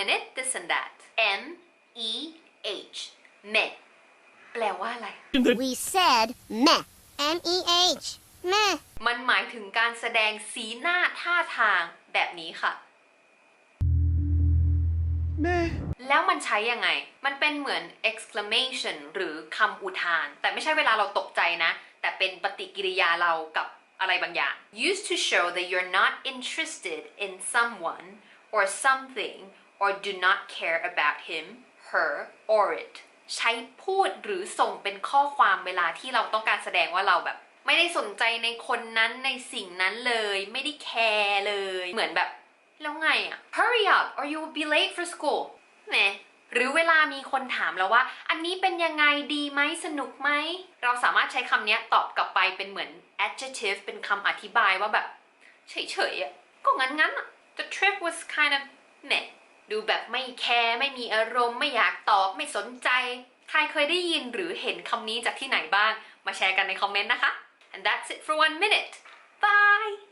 minute this and that M E H meh แปลว่าอะไร We said meh. M E H. Meh. มันหมายถึงการแสดงสีหน้าท่าทางแบบนี้ค่ะแล้วมันใช้ยังไง มันเป็นเหมือน exclamation หรือคำอุทาน แต่ไม่ใช่เวลาเราตกใจนะ แต่เป็นปฏิกิริยาเรากับอะไรบางอย่าง used to show that you're not interested in someone or something or do not care about him her or it ใช้พูดหรือส่งเป็นข้อความเวลาที่เราต้องการแสดงว่าเราแบบ ไม่ได้สนใจในคนนั้นในสิ่งนั้นเลย ไม่ได้แคร์เลย เหมือนแบบ แล้วไงอะ hurry up or you will be late for school แหมหรือเวลามีคนถามเราว่า อันนี้เป็นยังไงดีไหมสนุกไหม เราสามารถใช้คำนี้ตอบกลับไปเป็นเหมือน adjective เป็นคำอธิบายว่าแบบ เฉยๆอะก็งั้นๆอะ the trip was kind of meh ดูแบบไม่แคร์ไม่มีอารมณ์ ไม่อยากตอบไม่สนใจ ใครเคยได้ยินหรือเห็นคำนี้จากที่ไหนบ้าง มาแชร์กันในคอมเมนต์นะคะ and that's it for one minute bye